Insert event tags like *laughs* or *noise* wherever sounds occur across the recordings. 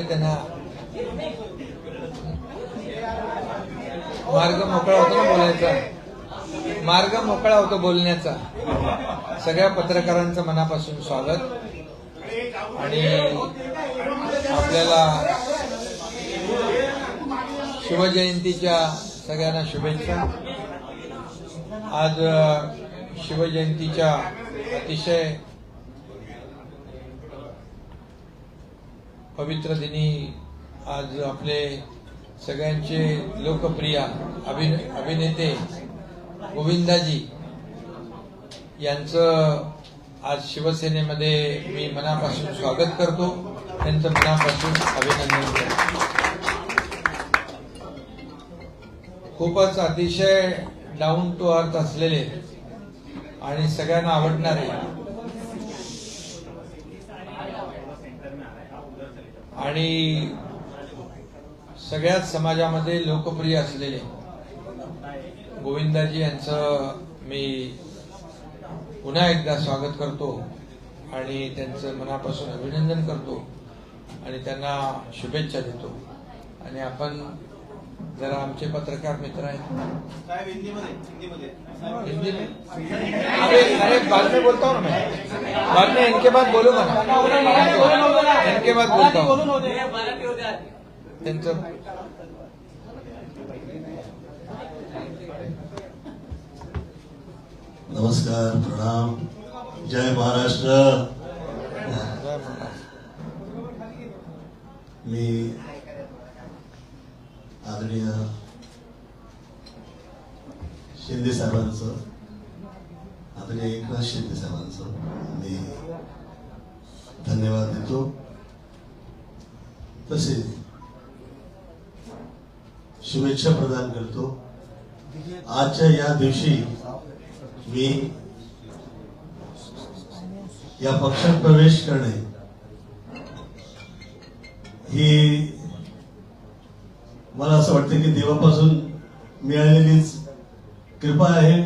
म्हणजे त्यांना. मार्ग मोकळा होतो ना बोलायचा? मार्ग मोकळा होतो बोलण्याचा. सगळ्या पत्रकारांचं मनापासून स्वागत. आणि आपल्याला शिवजयंतीच्या सगळ्यांना शुभेच्छा. आज शिवजयंतीच्या अतिशय पवित्र दिनी आज आपले सगळ्यांचे लोकप्रिय अभिन अभिनेते गोविंदाजी यांचं आज शिवसेनेमध्ये मी मनापासून स्वागत करतो. त्यांचं मनापासून अभिनंदन करतो. खूपच अतिशय डाऊन टू अर्थ असलेले आणि सगळ्यांना आवडणारे आणि सगळ्याच समाजामध्ये लोकप्रिय असलेले गोविंदाजी यांचं मी पुन्हा एकदा स्वागत करतो आणि त्यांचं मनापासून अभिनंदन करतो आणि त्यांना शुभेच्छा देतो. आणि आपण जरा आमचे पत्रकार मित्र आहेत. हिंदी में अरे अरे बाद में बोलता हूँ ना मैं बाद में इनके बाद बोलूंगा ना इनके बाद बोलता हूँ. त्यांचं नमस्कार प्रणाम. जय महाराष्ट्र. जय महाराज. मी आदरणीय शिंदे साहेबांचं आदरणीय एकनाथ शिंदे साहेबांचं मी धन्यवाद देतो. तसेच शुभेच्छा प्रदान करतो. आजच्या या दिवशी मी या पक्षात प्रवेश करणे ही मला असं वाटतं की देवापासून मिळालेलीच कृपा आहे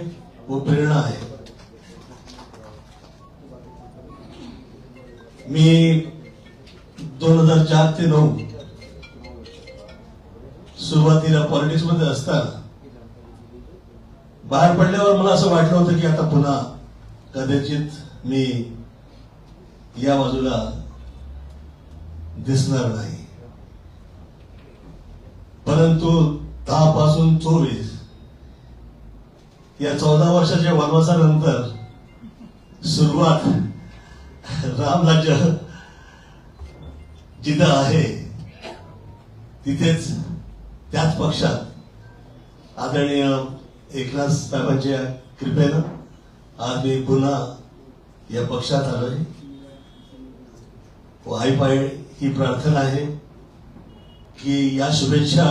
व प्रेरणा आहे. मी दोन हजार चार ते नऊ सुरुवातीला पॉलिटिक्समध्ये असताना बाहेर पडल्यावर मला असं वाटलं होतं की आता पुन्हा कदाचित मी या बाजूला दिसणार नाही. परंतु दहा पासून चोवीस. या चौदा वर्षाच्या वनवासानंतर सुरुवात रामराज्य जिथं आहे तिथेच त्याच पक्षात आदरणीय एकनाथ साहेबांच्या कृपेनं आज मी पुन्हा या पक्षात आलोय. व ही प्रार्थना आहे. की या शुभेच्छा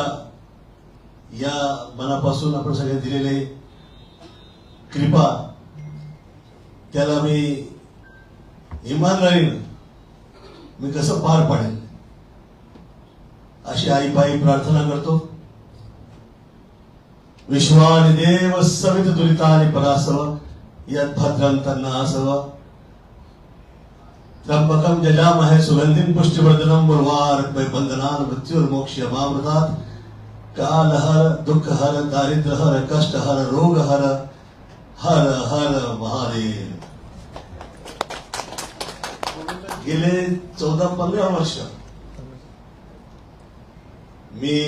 या मनापासून आपण सगळे दिलेले कृपा त्याला मी इमानदारीनं मी कसं पार पाडेल अशी आई प्रार्थना करतो. विश्वाने देव सवित दुरितानि परासव यद्भद्रं असावा त्र्यंबकं जजामहे सुगन्धिं पुष्टिवर्धनं उर्वारुकमय बन्धनान् मृत्युर्मोक्ष्यमामृतात्। कालहर दुःखहर दारिद्र्यहर कष्टहर रोगहर हर हर महादेव। गेले चौदा पंधरा वर्ष मी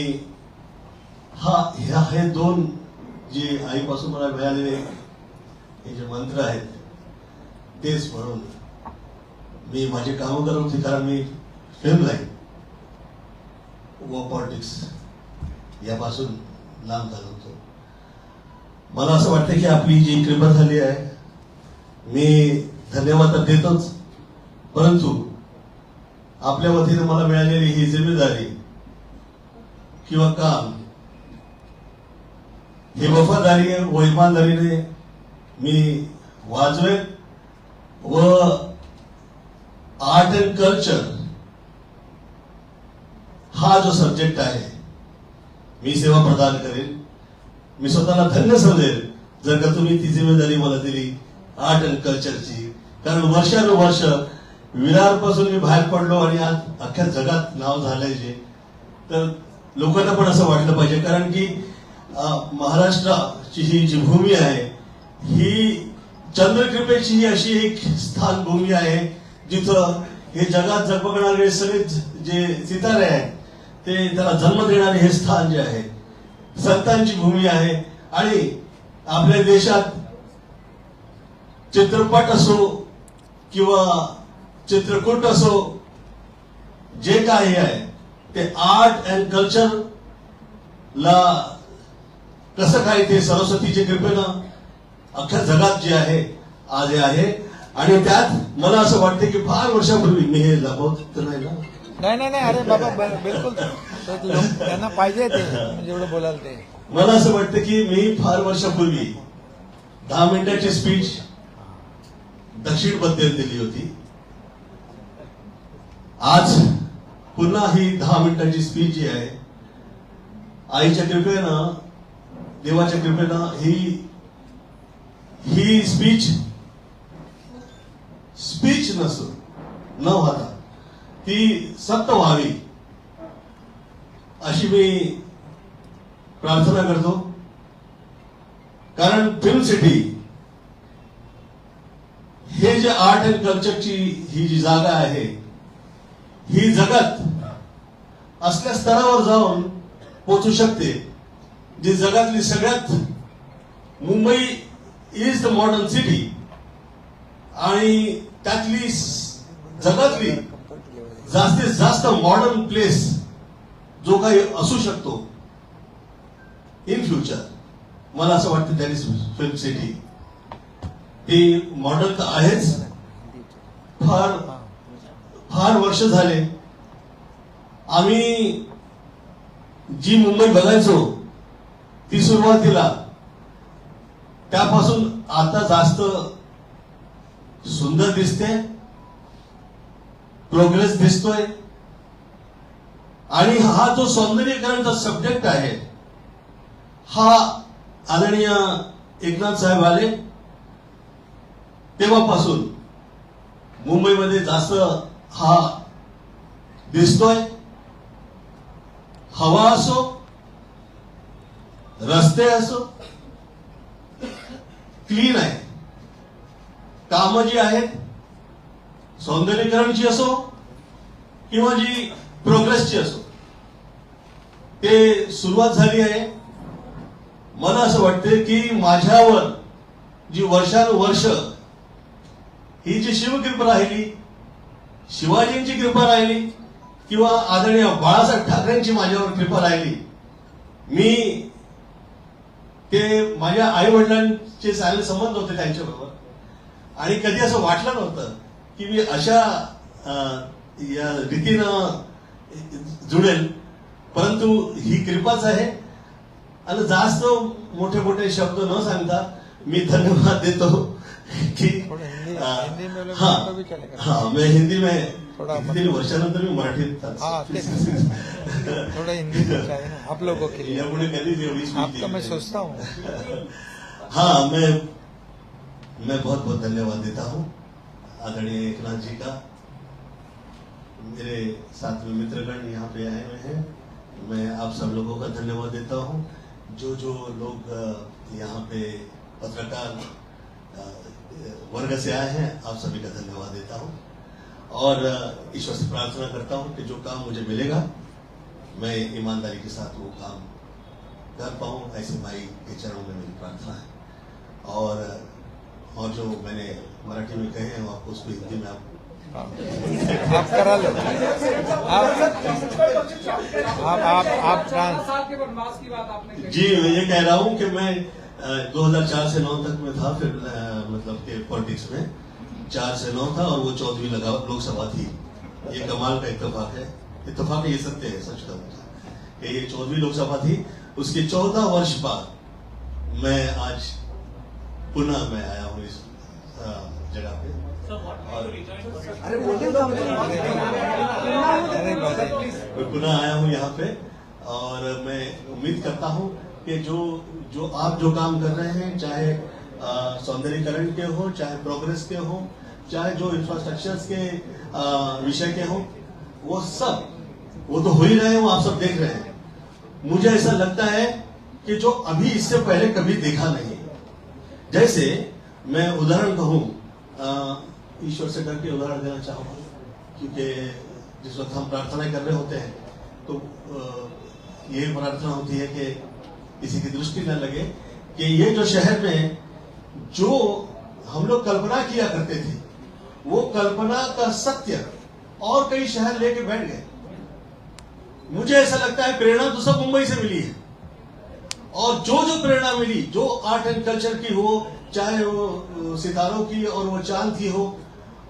हा ह्या हे दोन जे आईपासून मला मिळालेले हे जे मंत्र आहेत तेच म्हणून मी माझे कामं करत होते कारण मी फिल्म लाईन व पॉलिटिक्स यापासून लांब झालो होतो. मला असं वाटतं की आपली जी कृपा झाली आहे मी धन्यवाद तर देतोच परंतु आपल्या वतीने मला मिळालेली ही जिम्मेदारी किंवा काम हे वफादारी व इमानदारीने मी वाजवेन व आर्ट अँड कल्चर हा जो सब्जेक्ट आहे मी सेवा प्रदान करेन मी स्वतःला धन्य समजेल. जर का तुम्ही ती जिम्मेदारी मला दिली आर्ट अँड कल्चरची कारण वर्षानुवर्ष विरारपासून मी बाहेर पडलो आणि आज अख्ख्या जगात नाव झालंय जे. तर लोकांना पण असं वाटलं पाहिजे. कारण की महाराष्ट्राची ही जी भूमी आहे ही चंद्रकृपेची ही अशी एक स्थान भूमी आहे जिथं हे जगात जगबगणारे सगळे जे सितारे आहेत ते त्याला जन्म देणारे हे स्थान जे आहे संतांची भूमी आहे. आणि आपल्या देशात चित्रपट असो किंवा चित्रकूट असो जे काही आहे ते आर्ट अँड कल्चर ला कसं काय ते सरस्वतीच्या कृपेनं अख्ख्या जगात जे आहे आज हे आहे. आणि त्यात मला असं वाटतं की फार वर्षापूर्वी मी हे लपवत तर नाही ना नाही नाही नाही. अरे बाबा बिलकुल. त्यांना पाहिजे ते म्हणजे जेवढं बोलाल ते. मला असं वाटतं की मी फार वर्षापूर्वी दहा मिनिटाची स्पीच दक्षिणबद्दल दिली होती. आज पुन्हा ही दहा मिनिटाची स्पीच जी आहे आईच्या कृपेनं देवाच्या कृपेनं ही ही स्पीच स्पीच नस. न होता ती सत्य व्हावी. अशी मी प्रार्थना करतो. कारण फिल्म सिटी हे जे आर्ट अँड कल्चरची ही जी जागा आहे ही जगात असल्या स्तरावर जाऊन पोचू शकते जी जगातली सगळ्यात Mumbai is the modern city आणि त्यातली जगातली जास्तीत जास्त मॉडर्न प्लेस जो काही असू शकतो इन फ्युचर मला असं वाटतं त्याने फिल्म सिटी ती मॉडर्न तर आहेच. फार फार वर्ष झाले. आम्ही जी मुंबई बघायचो ती सुरुवातीला त्यापासून आता जास्त सुंदर दिसते प्रोग्रेस दिसतोय. आणि हा जो सौंदर्यीकरणचा सब्जेक्ट आहे हा आदरणीय एकनाथ साहेब आले. तेव्हापासून मुंबईमध्ये जास्त हा दिसतोय. हवा असो रस्ते असो क्लीन आहे. कामं जी आहेत सौंदर्यीकरणची असो किंवा जी प्रोग्रेसची असो ते सुरुवात झाली आहे. मला असं वाटते की माझ्यावर जी वर्षानुवर्ष ही जी शिवकृपा राहिली शिवाजींची कृपा राहिली किंवा आदरणीय बाळासाहेब ठाकरेंची माझ्यावर कृपा राहिली मी ते माझ्या आई वडिलांचे चांगले संबंध होते त्यांच्याबरोबर. आणि कधी असं वाटलं नव्हतं की मी अशा या रीतीनं जुळेल परंतु ही कृपाच आहे. आणि जास्त मोठे मोठे शब्द न सांगता मी धन्यवाद देतो कि में हाँ। हाँ मैं हिंदी में किती वर्षानंतर मी मराठीत थोड़ा हिंदी *laughs* में आप लोगों के लिए यापुढे कधीच एवढी आपका मैं. सोचता हूँ. हाँ मैं मैं बहुत बहुत धन्यवाद देता हूँ आदरणीय एकनाथ जी का। मेरे साथ में मित्रगण यहाँ पे आए हुए हैं। मैं आप सब लोगों का धन्यवाद देता हूँ। जो जो लोग यहाँ पे पत्रकार वर्ग से आए हैं, आप सभी का धन्यवाद देता हूँ। और ईश्वर से प्रार्थना करता हूँ कि जो काम मुझे मिलेगा, मैं ईमानदारी के साथ वो काम कर पाऊँ। ऐसे माई के चरणों में मेरी प्रार्थना है। और और जो मैंने मराठी में कहे हैं आपको उसको हिंदी में आप आप करा लो। आप आप आप आप के की जी मैं ये कह रहा हूँ कि मैं अ, 2004 से 9 तक में था फिर मतलब के पॉलिटिक्स में। चार से नौ था और वो चौदहवीं लगा लोकसभा थी। ये कमाल का इत्तेफाक है। इत्तेफाक ये सत्य है सच कहूँगा कि ये चौदहवीं लोकसभा थी। उसके चौदह वर्ष बाद मैं आज पुनः मैं आया हूँ इस जगह पे। और मैं पुनः आया हूँ यहाँ पे और मैं उम्मीद करता हूँ कि जो जो आप जो काम कर रहे हैं चाहे सौंदर्यीकरण के हो चाहे प्रोग्रेस के हो चाहे जो इंफ्रास्ट्रक्चर्स के विषय के हो वो सब वो तो हो ही रहे हैं वो आप सब देख रहे हैं। मुझे ऐसा लगता है कि जो अभी इससे पहले कभी देखा नहीं जैसे मैं उदाहरण कहूँ ईश्वर से डर के उदाहरण देना चाहूँगा क्योंकि जिस वक्त हम प्रार्थनाएँ कर रहे होते हैं तो ये प्रार्थना होती है कि किसी की दृष्टि न लगे कि ये जो शहर में जो हम लोग कल्पना किया करते थे, वो कल्पना का सत्य और कई शहर लेके बैठ गए। मुझे ऐसा लगता है, प्रेरणा तो सब मुंबई से मिली है। और जो जो प्रेरणा मिली, जो आर्ट एंड कल्चर की हो, चाहे वो सितारों की और वो चाँद की हो,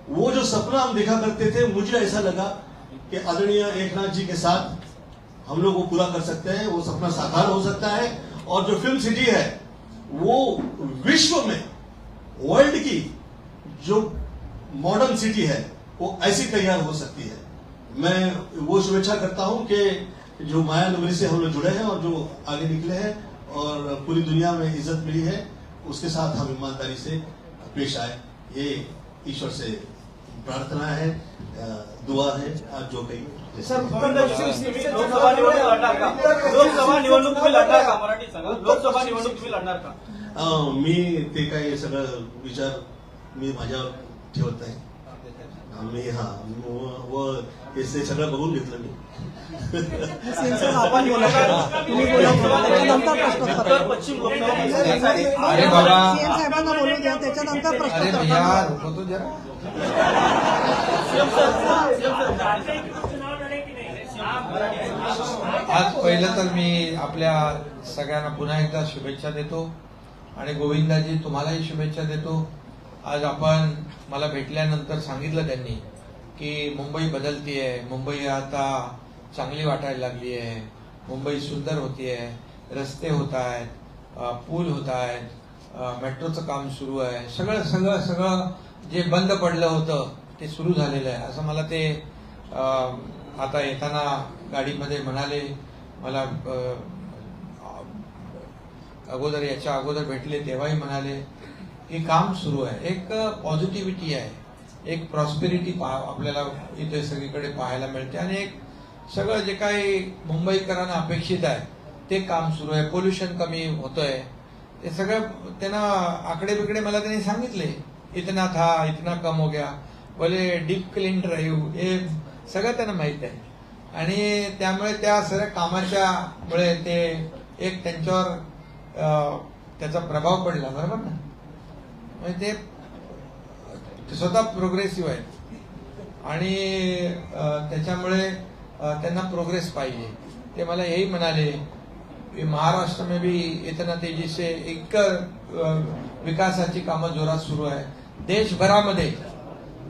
वो जो सपना हम देखा करते थे, मुझे ऐसा लगा कि आदरणीय एकनाथ जी के साथ हम लोग वो पूरा कर सकते हैं, वो सपना साकार हो सकता है। और जो फ़िल्म सिटी है, वो विश्व में वर्ल्ड की जो मॉडर्न सिटी है, वो ऐसी तैयार हो सकती है। मैं वो शुभेच्छा करता हूँ कि जो माया नगरी से हम लोग जुड़े हैं और जो आगे निकले हैं और पूरी दुनिया में इज़्ज़त मिली है उसके साथ हम ईमानदारी से पेश आए। ये ईश्वर से प्रार्थना है दुआ है आज जो कही सर लोकसभा निवडणूक लोकसभा निवडणूक तुम्ही लढणार का? मराठी सांगा लोकसभा निवडणूक तुम्ही लढणार का? मी ते काही सगळं विचार मी माझ्यावर ठेवत नाही. मी हा व- हे सगळं बघून घेतलं मी. सिंचन आपण बोला तुम्ही बोला त्याच्यानंतर प्रश्न उत्तर पश्चिम कोकणामध्ये अरे बाबा. सीएम साहेबांना बोलू द्या. त्याच्यानंतर अरे प्रश्न भैया रुको तो जरा. आज पहिलं तर मी आपल्या सगळ्यांना पुन्हा एकदा शुभेच्छा देतो. आणि गोविंदाजी तुम्हालाही शुभेच्छा देतो. आज आपण मला भेटल्यानंतर सांगितलं त्यांनी की मुंबई बदलतीये मुंबई आता चांगली वाटायला लागली आहे मुंबई सुंदर होती आहे रस्ते होत आहेत पूल होत आहेत मेट्रोचं काम सुरू आहे. सगळं सगळं सगळं जे बंद पडलं होतं ते सुरू झालेलं आहे. असं मला ते आता येताना गाडीमध्ये म्हणाले मला अगोदर याच्या अगोदर भेटले तेव्हाही म्हणाले हे काम सुरू आहे. एक पॉझिटिव्हिटी आहे. एक प्रॉस्पेरिटी आपल्याला इथे सगळीकडे पाहायला मिळते. आणि एक सगळं जे काही मुंबईकरांना अपेक्षित आहे ते काम सुरू आहे. पोल्युशन कमी होतंय. ते सगळं त्यांना आकडे बिकडे मला त्यांनी सांगितले इतना था इतना कम हो गया. बोले डीप क्लीन ड्राईव्ह हे सगळं त्यांना माहीत आहे. आणि त्यामुळे त्या सगळ्या कामाच्या मुळे ते एक त्यांच्यावर त्याचा प्रभाव पडला. बरोबर ना? म्हणजे ते स्वतः प्रोग्रेसिव्ह आहेत. आणि त्याच्यामुळे त्यांना प्रोग्रेस पाहिजे. ते मला हेही म्हणाले महाराष्ट्र में भी इतना तेजी से एक विकासाची कामं जोरात सुरू आहे. देशभरामध्ये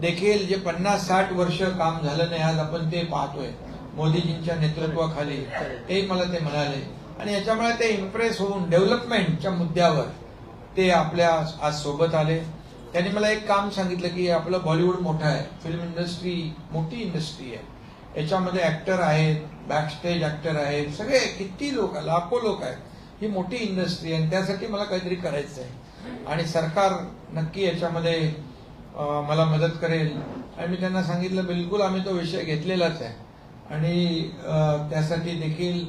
देखील जे पन्नास साठ वर्ष काम झालं नाही आज आपण ते पाहतोय मोदीजींच्या नेतृत्वाखाली. ते मला ते म्हणाले. आणि याच्यामुळे ते इम्प्रेस होऊन डेव्हलपमेंटच्या मुद्द्यावर ते आपल्या आज सोबत आले. त्यांनी मला एक काम सांगितलं की आपलं बॉलिवूड मोठं आहे. फिल्म इंडस्ट्री मोठी इंडस्ट्री आहे. याच्यामध्ये ऍक्टर आहेत बॅकस्टेज ऍक्टर आहेत. सगळे किती लोक लाखो लोक आहेत. ही मोठी इंडस्ट्री आहे आणि त्यासाठी मला काहीतरी करायचं आहे आणि सरकार नक्की याच्यामध्ये मला मदत करेल. आणि मी त्यांना सांगितलं बिलकुल आम्ही तो विषय घेतलेलाच आहे. आणि त्यासाठी देखील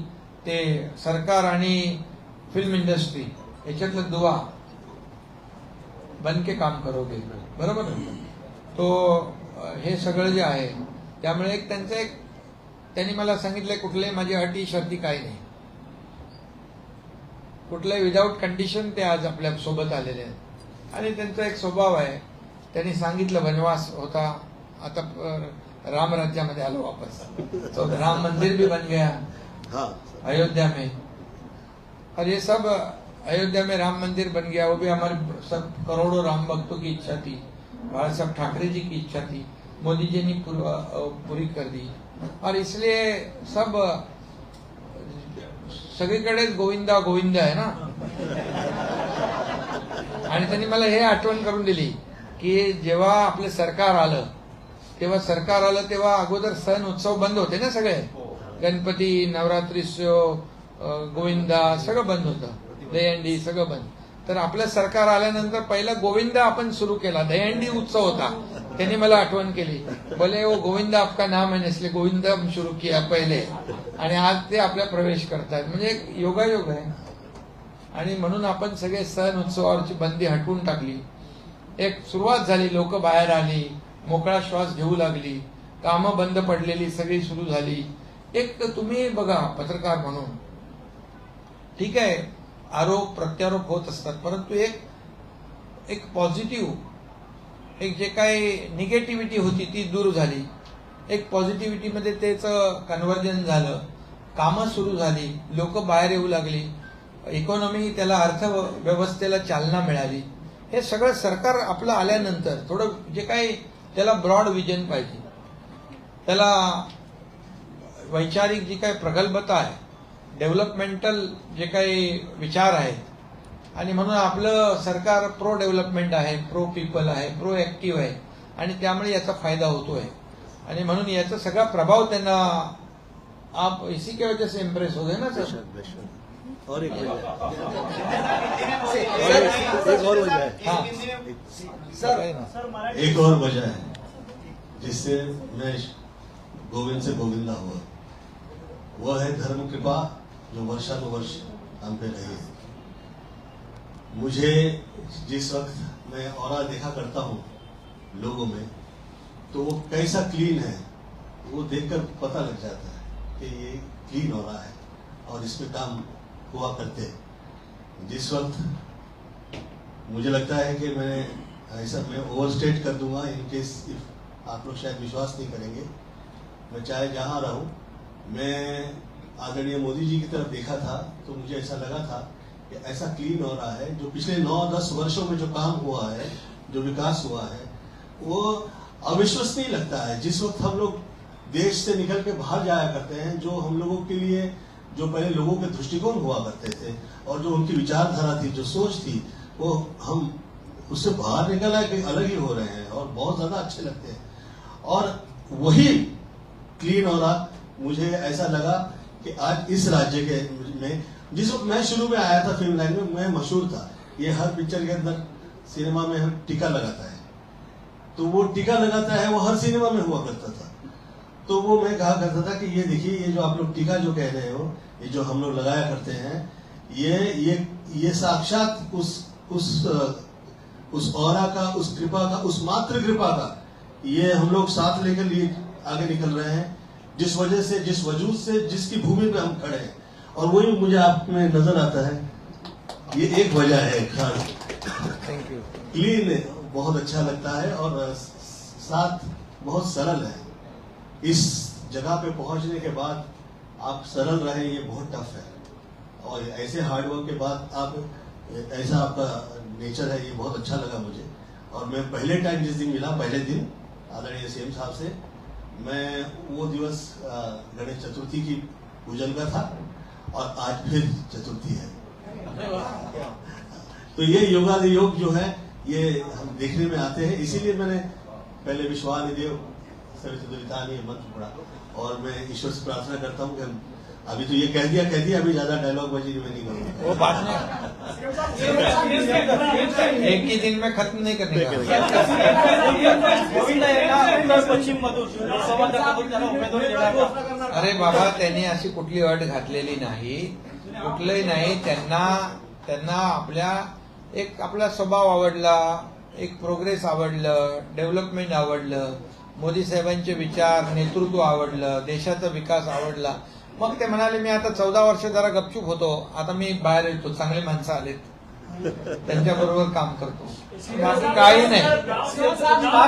ते सरकार आणि फिल्म इंडस्ट्री याच्यातलं दुवा बन के काम करोगे. बरोबर? तो हे सगळं जे आहे त्यामुळे एक त्यांचं एक त्यांनी मला सांगितलंय कुठल्याही माझी अटी शर्ती काही नाही. कुठल्याही विदाऊट कंडिशन ते आज आपल्यासोबत आलेले आहेत. आणि त्यांचा एक स्वभाव आहे. त्यांनी सांगितलं वनवास होता. आता राम राज्यामध्ये आलो वापस. तो राम मंदिर भी बन गया. हाँ. अयोध्या में. और ये सब अयोध्या में राम मंदिर बन गया वो भी हमारे सब करोड़ों राम भक्तों की इच्छा थी बाला साहब ठाकरे जी की इच्छा थी मोदी जी ने पूर- कर दी। और इसलिए सब सगळीकडेच गोविंदा गोविंदा आहे ना? आणि त्यांनी मला हे आठवण करून दिली की जेव्हा आपलं सरकार आलं तेव्हा सरकार आलं तेव्हा अगोदर सण उत्सव बंद होते ना सगळे? गणपती नवरात्रीत्सव अं, गोविंदा सगळं बंद होतं. दहीहंडी सगळं बंद. तर आपलं सरकार आल्यानंतर पहिला गोविंद आपण सुरू केला. दहीहंडी उत्सव होता. त्यांनी मला आठवण केली. भले वो गोविंद आपका नाम आहे. नसले गोविंद सुरू किया पहिले. आणि आज ते आपल्या प्रवेश करतायत म्हणजे एक योगायोग आहे. आणि म्हणून आपण सगळे सण उत्सवावरची बंदी हटवून टाकली. एक सुरुवात झाली. लोक बाहेर आली. मोकळा श्वास घेऊ लागली. कामं बंद पडलेली सगळी सुरू झाली. एक तुम्ही बघा पत्रकार म्हणून. ठीक आहे. आरोप प्रत्यारोप होत असतात. परंतु एक एक पॉझिटिव्ह एक जे काही निगेटिव्हिटी होती ती दूर झाली. एक पॉझिटिव्हिटीमध्ये त्याचं कन्व्हर्जन झालं. कामं सुरू झाली. लोक बाहेर येऊ लागली. इकॉनॉमी त्याला अर्थव्यवस्थेला चालना मिळाली. हे सगळं सरकार आपलं आल्यानंतर थोडं जे काही त्याला ब्रॉड विजन पाहिजे. त्याला वैचारिक जी काही प्रगल्भता आहे डेव्हलपमेंटल जे काही विचार आहेत आणि म्हणून आपलं सरकार प्रो डेव्हलपमेंट आहे प्रो पीपल आहे प्रो ऍक्टिव्ह आहे आणि त्यामुळे याचा फायदा होतोय. आणि म्हणून याचा सगळा प्रभाव त्यांना आप इसी के वजह से इम्प्रेस हो गए ना सर? और एक और वजह है. हाँ। सर सर एक और वजह है जिससे मैं गोविंद से गोविंदा हुआ। वह है धर्म कृपा जो वर्षानुवर्ष हम पे रही है। मुझे जिस वक्त मैं और देखा करता हूँ लोगों में तो वो कैसा क्लीन है, वो देखकर पता लग जाता है कि ये क्लीन हो रहा है और इसमें काम हुआ करते जिस वक्त मुझे लगता है कि मैं ऐसा मैं ओवरस्टेट कर दूँगा इन केस इफ़ आप लोग शायद विश्वास नहीं करेंगे। मैं चाहे जहाँ रहूँ, मैं आदरणीय मोदी जी की तरफ़ देखा था तो मुझे ऐसा लगा था कि ऐसा क्लीन हो रहा है। जो पिछले नौ दस वर्षों में जो काम हुआ है, जो विकास हुआ है, वो अविश्वसनीय लगता है। जिस वक्त हम लोग देश से निकल के बाहर जाया करते हैं, जो हम लोगों के लिए, जो पहले लोगों के दृष्टिकोण हुआ करते थे, और जो उनकी विचारधारा थी, जो सोच थी, वो हम उससे बाहर निकल आए, कहीं अलग ही हो रहे हैं, और बहुत ज़्यादा अच्छे लगते हैं। और वही क्लीन हो रहा। मुझे ऐसा लगा कि आज इस राज्य के में, जिस वक्त मैं शुरू में आया था फ़िल्म लाइन में, मैं मशहूर था। ये हर पिक्चर के अंदर सिनेमा में हम टीका लगाता है। तो वो टीका लगाता है, वो हर सिनेमा में हुआ करता था। तो वो मैं कहा करता था कि ये देखिए, ये जो आप लोग टीका जो कह रहे हो, ये जो हम लोग लगाया करते हैं, ये ये ये साक्षात उस उस उस और का, उस कृपा का, उस मात्र कृपा का, ये हम लोग साथ लेकर लिए आगे निकल रहे हैं। जिस वजह से जिस वजूद से जिसकी भूमि पे हम खड़े हैं। और वही मुझे आप में नज़र आता है। ये एक वजह है खान। क्लीन बहुत अच्छा लगता है और साथ बहुत सरल है। इस जगह पे पहुँचने के बाद आप सरल रहे ये बहुत टफ है। और ऐसे हार्डवर्क के बाद आप ऐसा आपका नेचर है ये बहुत अच्छा लगा मुझे। और मैं पहले टाइम जिस दिन मिला पहले दिन आदरणीय सीएम साहब से मैं वो दिवस गणेश चतुर्थी की पूजन का था और आज फिर चतुर्थी है। तो ये योगा योग जो है ये हम देखने में आते हैं। इसीलिए मैंने पहले विश्वास देव सविता ये मंत्र पढ़ा। और मैं ईश्वर से प्रार्थना करता हूँ कि हम अभी तो ये कह दिया कह दिया अभी ज्यादा डायलॉग बजी में नहीं वो बात नहीं। एक ही दिन में खत्म नहीं करने का। अरे बाबा त्यांनी अशी कुठली अट घातलेली नाही. कुठलंही नाही त्यांना त्यांना आपल्या एक आपला स्वभाव आवडला एक प्रोग्रेस आवडलं डेव्हलपमेंट आवडलं मोदी साहेबांचे विचार नेतृत्व आवडलं देशाचा विकास आवडला. मग ते म्हणाले मी आता चौदा वर्ष जरा गपचूप होतो. आता मी बाहेर येतो. चांगले माणसं आलेत. त्यांच्या बरोबर काम करतो. बाकी काही नाही.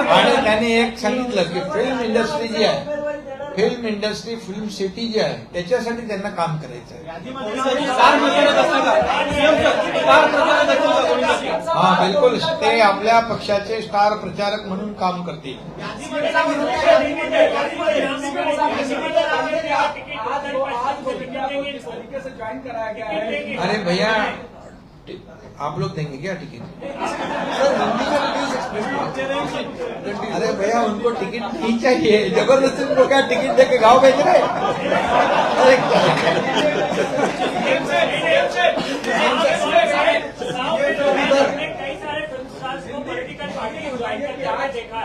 आणि त्यांनी एक सांगितलं की फिल्म इंडस्ट्री जी आहे फिल्म इंडस्ट्री फिल्म सिटी जी आहे त्याच्यासाठी त्यांना काम करायचं आहे. हा बिलकुल. ते आपल्या पक्षाचे स्टार प्रचारक म्हणून काम करतील. है। अरे भैया आप लोग देंगे क्या टिकट? सर हिंदी का प्लीज़ एक्सप्रेस अरे भैया उनको टिकट नहीं चाहिए। ज़बरदस्ती उनको क्या टिकट देके गाँव भेज रहे? अरे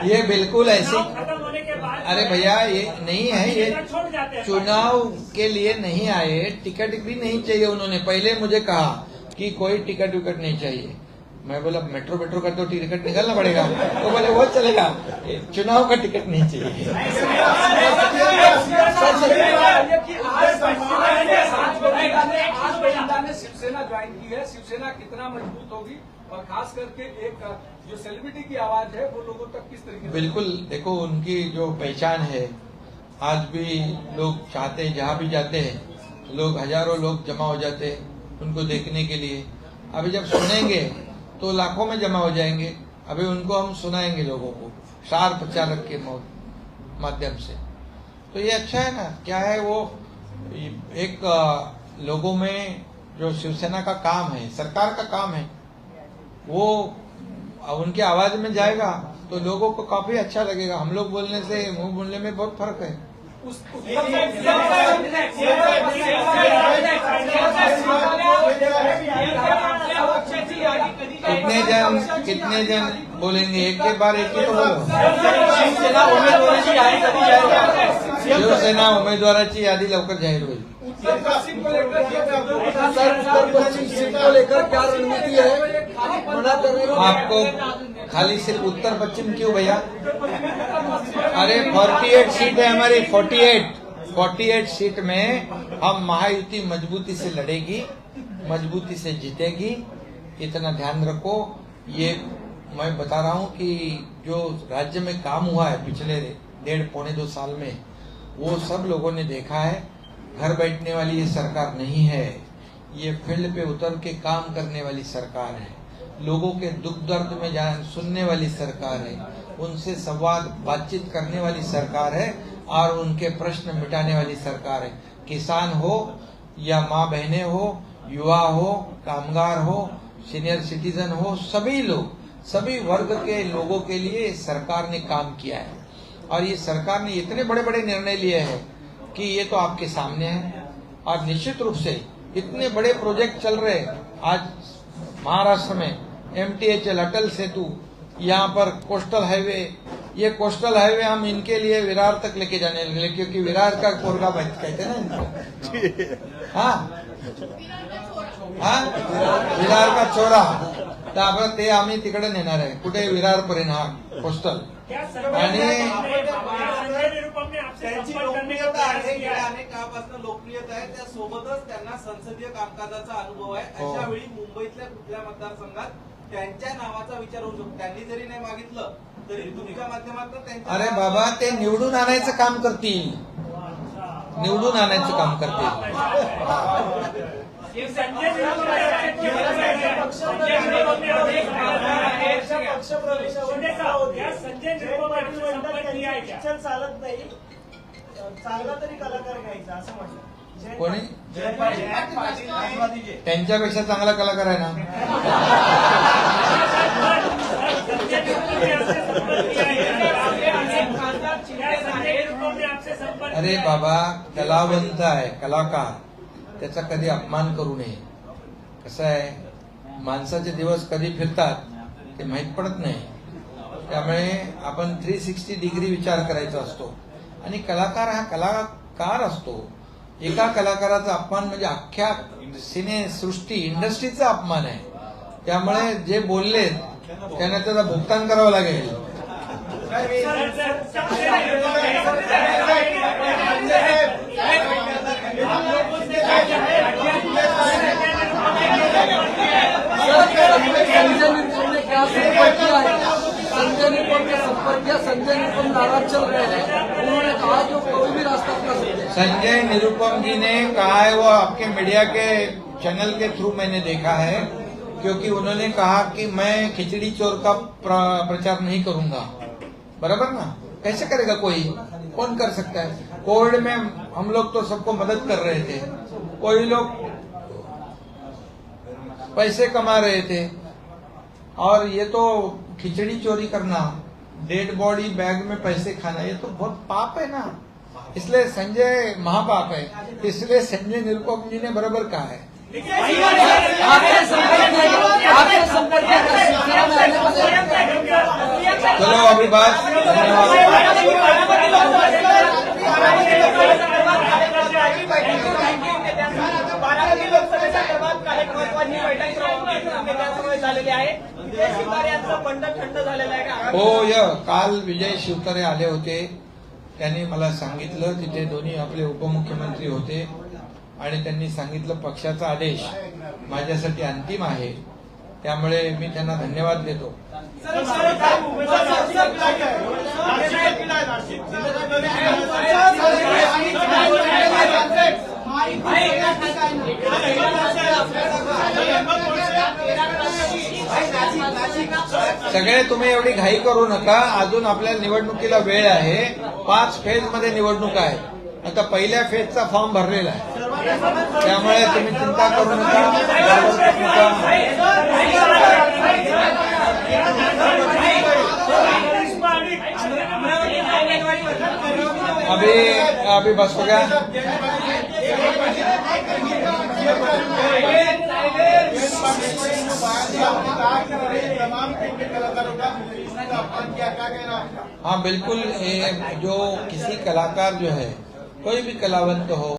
ये बिल्कुल ऐसी अरे भैया ये नहीं है ये चुनाव के लिए नहीं आए। टिकट भी नहीं चाहिए उन्होंने। पहले मुझे कहा कि कोई टिकट विकट नहीं चाहिए। मैं बोला मेट्रो मेट्रो का तो टिकट निकालना पड़ेगा। तो बोले वो चलेगा। चुनाव का टिकट नहीं चाहिए। शिवसेना ज्वाइन की है शिवसेना कितना मज़बूत होगी और खास करके एक जो सेलिब्रिटी की आवाज़ है वो लोगों तक किस तरीके बिल्कुल, देखो, उनकी जो पहचान है, आज भी लोग चाहते जहाँ भी जाते हैं, लोग हज़ारों लोग जमा हो जाते हैं। उनको देखने के लिए। अभी जब सुनेंगे तो लाखों में जमा हो जाएँगे। अभी उनको हम सुनाएँगे लोगों को स्टार प्रचारक के माध्यम से। तो ये अच्छा है ना, क्या है वो, एक लोगों में जो शिवसेना का काम है, सरकार का काम है, वो उनकी आवाज़ में जाएगा तो लोगों को काफ़ी अच्छा लगेगा। हम लोग बोलने से, मुँह बोलने में बहुत फ़र्क है। कितने जन कितने जन बोलेंगे एक के बार एक तो बोलो। शिवसेना उमेदवाराची यादी कधी जाहीर? शिवसेना उमेदवाराची यादी लवकर जाहीर होईल। सर उत्तर पश्चिम सीट को लेकर क्या रणनीति है? मना कर रहे हो। आपको खाली सिर्फ़ उत्तर पश्चिम क्यों भैया? अरे 48 सीट है हमारी 48 48 सीट में हम महायुति मजबूती से लड़ेगी, मजबूती से जीतेगी। इतना ध्यान रखो, ये मैं बता रहा हूँ कि जो राज्य में काम हुआ है पिछले डेढ़, पौने दो साल में, वो सब लोगों ने देखा है, घर बैठने वाली ये सरकार नहीं है। ये फ़ील्ड पे उतर के काम करने वाली सरकार है। लोगों के दुख दर्द में जान सुनने वाली सरकार है, उनसे संवाद बातचीत करने वाली सरकार है और उनके प्रश्न मिटाने वाली सरकार है। किसान हो या माँ बहने हो, युवा हो, कामगार हो, सीनियर सिटीजन हो, सभी लोग, सभी वर्ग के लोगों के लिए सरकार ने काम किया है। और ये सरकार ने इतने बड़े बड़े निर्णय लिए हैं कि ये तो आपके सामने है। और निश्चित रूप से इतने बड़े प्रोजेक्ट चल रहे आज महाराष्ट्र में M T H L Atal Setu यहाँ पर कोस्टल हाईवे। ये कोस्टल हाईवे हम इनके लिए विरार तक लेके जाने लगे क्योंकि विरार का कोरगा कहते हैं ना इनको। हाँ? हा? विरार का चोरा। तर आपण ते आम्ही तिकडे नेणार आहे. कुठे? विरार पर्यंत हा कोस्टल. आणि त्यांची लोकप्रियता आहे गेल्या अनेक काळापासून लोकप्रियता आहे त्यासोबतच त्यांना संसदीय कामकाजाचा अनुभव आहे. हो. अशा वेळी मुंबईतल्या कुठल्या मतदारसंघात त्यांच्या नावाचा विचार होऊ शकतो. त्यांनी जरी नाही मागितलं तरी तुमच्या माध्यमातून त्यांच्या अरे बाबा ते निवडून आणायचं काम करतील. निवडून आणायचं काम करतील. चालत नाही. चांगला तरी कलाकार घ्यायचा असं म्हटलं कोणी? जयंत पाटील राष्ट्रवादीचे. त्यांच्यापेक्षा चांगला कलाकार आहे ना? अरे बाबा कलावंत आहे कलाकार. त्याचा कधी अपमान करू नये. कसं आहे? माणसाचे दिवस कधी फिरतात ते माहीत पडत नाही. त्यामुळे आपण थ्री सिक्स्टी डिग्री विचार करायचा असतो. आणि कलाकार हा कलाकार असतो. एका कलाकाराचा अपमान म्हणजे अख्ख्या सिने सृष्टी इंडस्ट्रीचा अपमान आहे त्यामुळे जे बोलले त्यांना त्याचा भुगतान करावं लागेल संजय निरुपम संजय निरुपम संपर्क किया संजय निरुपम ने संपर्क किया संजय निरुपम नाराज़ चल रहे हैं, उन्होंने कहा जो कोई भी रास्ता अपना संजय निरुपम जी ने कहा है, वो आपके मीडिया के चैनल के थ्रू मैंने देखा है, क्योंकि उन्होंने कहा कि मैं खिचड़ी चोर का प्रचार नहीं करूँगा। बराबर ना? कैसे करेगा कोई? कौन कर सकता है? कोविड में हम लोग तो सबको मदद कर रहे थे। कोई लोग पैसे कमा रहे थे। और ये तो खिचड़ी चोरी करना डेड बॉडी बैग में पैसे खाना, ये तो बहुत पाप है ना। इसलिए संजय महापाप है। इसलिए संजय निरुपम जी ने बराबर कहा है। चलो, अभी बात। हो य काल विजय शिवतारे आले होते त्यांनी मला सांगितलं तिथे दोन्ही आपले उपमुख्यमंत्री होते आणि त्यांनी सांगितलं पक्षाचा आदेश माझ्यासाठी अंतिम आहे त्यामुळे मी त्यांना धन्यवाद देतो तुम्ही एवढी घाई करू नका. अजून आपल्या निवडणुकीला वेळ आहे. पाच फेजमध्ये निवडणूक आहे. आता पहिल्या फेजचा फॉर्म भरलेला आहे. त्यामुळे तुम्ही चिंता करू नका. अभी अभी बस हो हाँ बिल्कुल जो किसी कलाकार जो है कोई भी कलावंत हो